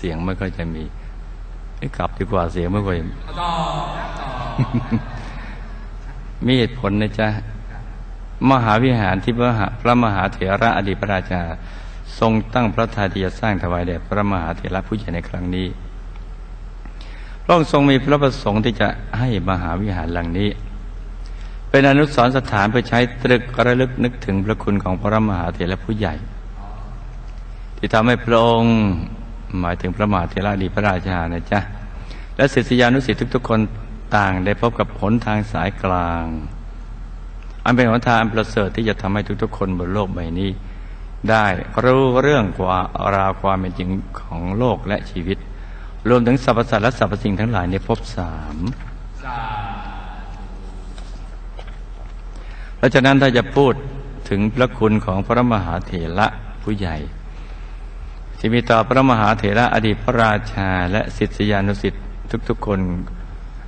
เสียงไม่ค่อยจะมีกลับดีกว่าเสียงไม่ค่อยมีเหตุผลนะจ๊ะมหาวิหารที่พระมหาเถระอดีตพระราชา ทรงตั้งพระทัยที่จะสร้างถวายแด่พระมหาเถระผู้ใหญ่ในครั้งนี้พระองค์ทรงมีพระประสงค์ที่จะให้มหาวิหารหลังนี้ เป็นอนุสรณ์สถานเพื่อใช้ตรึกระลึกนึกถึงพระคุณของพระมหาเถระผู้ใหญ่ ที่ทำให้พระองค์ หมายถึงพระมหาเถระดีพระราชานะจ๊ะ และศิษยานุศิษย์ทุก ๆ คนต่างได้พบกับผลทางสายกลาง อันเป็นหนทางอันประเสริฐที่จะทำให้ทุก ๆ คนบนโลกใบนี้ ได้รู้เรื่องกว่าราวความเป็นจริงของโลกและชีวิต รวมถึงสรรพสัตว์และสรรพสิ่งทั้งหลายในภพสามสาเพราะฉะนั้นถ้าจะพูดถึงพระคุณของพระมหาเถระผู้ใหญ่ ที่มีต่อพระมหาเถระอดีตพระราชาและศิษยานุศิษย์ทุกๆคน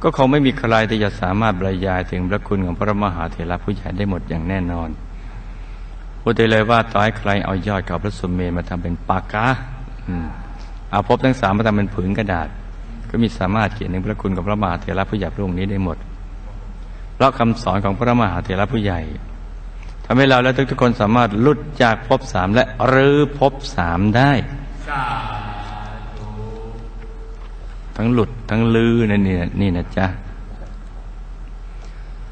ก็คงไม่มีใครที่จะสามารถบรรยายถึงพระคุณของพระมหาเถระผู้ใหญ่ได้หมดอย่างแน่นอนพูดได้เลยว่าต่อให้ใครเอายอดกับพระสุเมนมาทำเป็นปากกาเอาพบทั้งสามมาทำเป็นผืนกระดาษ ก็มีสามารถเขียนถึงพระคุณของพระมหาเถระผู้ใหญ่พระองค์นี้ได้หมด เพราะคำสอนของพระมหาเถระผู้ใหญ่ทำให้เราและทุกๆคนสามารถลุดจากภพสามและรื้อภพสามได้ ทั้งหลุดทั้งลือนั่นนี่นี่นะจ๊ะ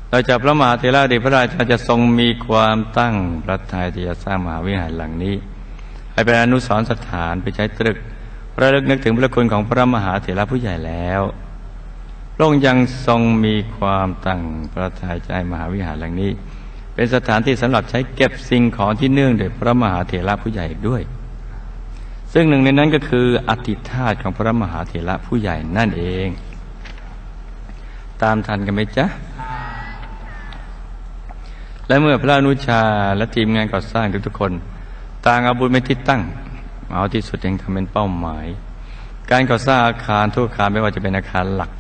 เราจากพระมหาเถระเดชพระราชาจะทรงมีความตั้งพระทัยที่จะสร้างมหาวิหารหลังนี้ ให้เป็นอนุสรณ์สถานไปใช้ตรึกระลึกนึกถึงพระคุณของพระมหาเถระผู้ใหญ่แล้วพระองค์ยังทรงมีความตั้งพระทัยใจมหาวิหารหลังนี้ เป็นสถานที่สำหรับใช้เก็บสิ่งของที่เนื่องโดยพระมหาเถระผู้ใหญ่ด้วย ซึ่งหนึ่งในนั้นก็คืออธิธาตของพระมหาเถระผู้ใหญ่นั่นเอง ตามทันกันไหมจ๊ะ และเมื่อพระอนุชาและทีมงานก่อสร้างทุกๆคน ต่างเอาบุญเป็นที่ตั้ง เอาที่สุดยังทำเป็นเป้าหมาย การก่อสร้างอาคารทุกอาคารไม่ว่าจะเป็นอาคารหลัก